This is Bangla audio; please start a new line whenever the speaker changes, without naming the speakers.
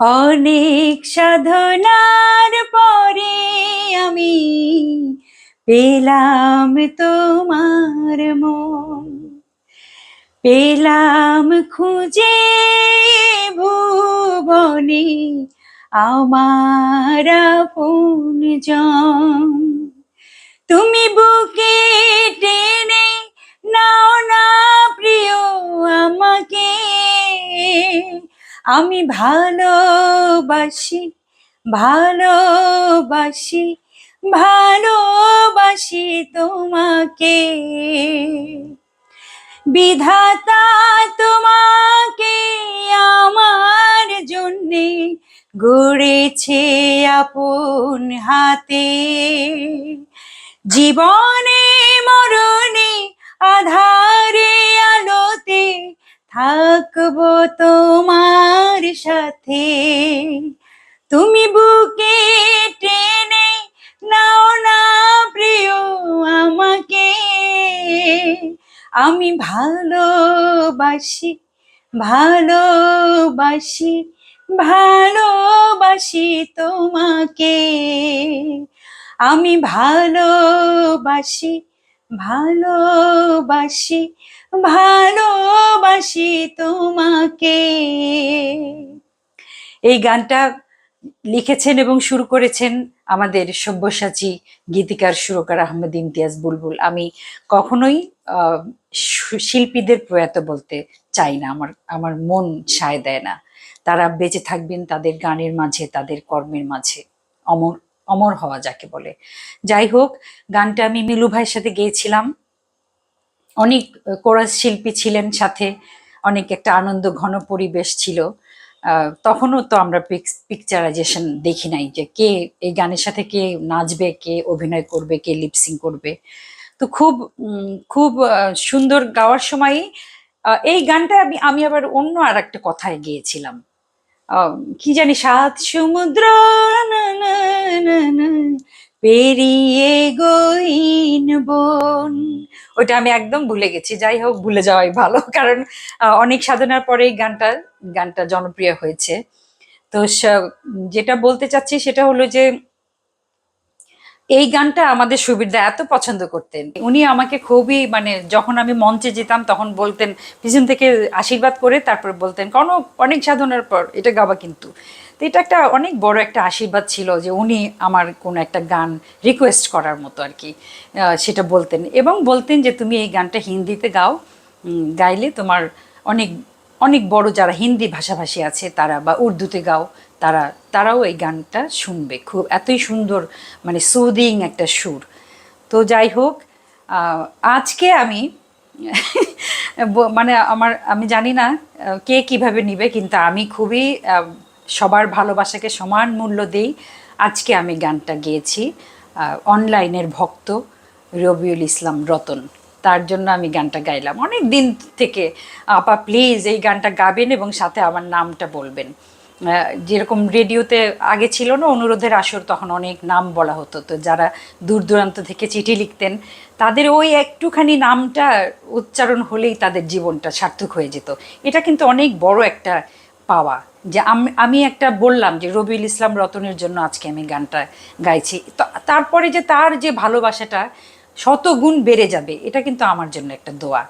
অনেক সাধনার পরে আমি পেলাম তোমার মন। পেলাম খুঁজে ভুবনে আমার জন। তুমি বুকে আমি ভালোবাসি ভালোবাসি ভালোবাসি তোমাকে। বিধাতা তোমাকে আমার জন্যে গড়েছে আপন হাতে। জীবনে, মরণে, আধারে, আলোতে থাকব তোমার সাথে। তুমি বুকে টেনে নাও না প্রিয় আমাকে। আমি ভালোবাসি ভালোবাসি ভালোবাসি তোমাকে। আমি ভালোবাসি ভালোবাসি ভালোবাসি তোমাকে। এই গানটা লিখেছেন এবং শুরু করেছেন আমাদের সব্যসাচী গীতিকার সুরকার আহমেদ ইমতিয়াজ বুলবুল। আমি কখনোই শিল্পীদের প্রয়াত বলতে চাই না। আমার আমার মন সায় দেয় না। তারা বেঁচে থাকবেন তাদের গানের মাঝে, তাদের কর্মের মাঝে। অমর অমর হওয়া যাকে বলে। যাই হোক, গানটা আমি মিলু ভাইয়ের সাথে গেয়েছিলাম। অনেক কোরাস শিল্পী ছিলেন সাথে। অনেক একটা আনন্দ, ঘন পরিবেশ ছিল। তখনও তো আমরা পিকচারাইজেশন দেখি নাই যে কে এই গানের সাথে কে নাচবে, কে অভিনয় করবে, কে লিপসিং করবে। তো খুব খুব সুন্দর গাওয়ার সময় এই গানটা আমি আমি আবার অন্য আর একটা কথায় গিয়েছিলাম। কি জানি, সাত সমুদ্র পেরিয়ে গইন বন। ওটা আমি একদম ভুলে গেছি। যাই হোক, ভুলে যাওয়াই ভালো। কারণ অনেক সাধনার পরে এই গানটা গানটা জনপ্রিয় হয়েছে। তো যেটা বলতে চাচ্ছি সেটা হলো যে এই গানটা আমাদের সুবিধা এত পছন্দ করতেন। উনি আমাকে খুবই মানে যখন আমি মঞ্চে যেতাম তখন বলতেন, পিছন থেকে আশীর্বাদ করে তারপর বলতেন কোনো অনেক সাধনার পর এটা গাবা কিন্তু। তো এটা একটা অনেক বড় একটা আশীর্বাদ ছিল যে উনি আমার কোনো একটা গান রিকোয়েস্ট করার মতো আর কি সেটা বলতেন। এবং বলতেন যে, তুমি এই গানটা হিন্দিতে গাও গাইলে তোমার অনেক অনেক বড় যারা হিন্দি ভাষাভাষী আছে তারা বা উর্দুতে গাও তারা, তারাও এই গানটা শুনবে। খুব, এতই সুন্দর মানে সুদিং একটা সুর। তো যাই হোক আজকে আমি মানে আমার, আমি জানি না কে কীভাবে নিবে, কিন্তু আমি খুবই সবার ভালোবাসাকে সমান মূল্য দেই। আজকে আমি গানটা গেয়েছি অনলাইনের ভক্ত রবিউল ইসলাম রতন। তার জন্য আমি গানটা গাইলাম। অনেক দিন থেকে আপা প্লিজ এই গানটা গাবেন এবং সাথে আমার নামটা বলবেন। যেরকম রেডিওতে আগে ছিল না, অনুরোধের আসর তখন অনেক নাম বলা হতো। তো যারা দূর দূরান্ত থেকে চিঠি লিখতেন, তাদের ওই একটুখানি নামটা উচ্চারণ হলেই তাদের জীবনটা সার্থক হয়ে যেত। এটা কিন্তু অনেক বড় একটা পাওয়া। যে আমি একটা বললাম যে, রবিউল ইসলাম রতনের জন্য আজকে আমি গানটা গাইছি। তো, তারপরে যে তার যে ভালোবাসাটা, শতগুণ বেড়ে যাবে, এটা কিন্তু আমার জন্য একটা দোয়া।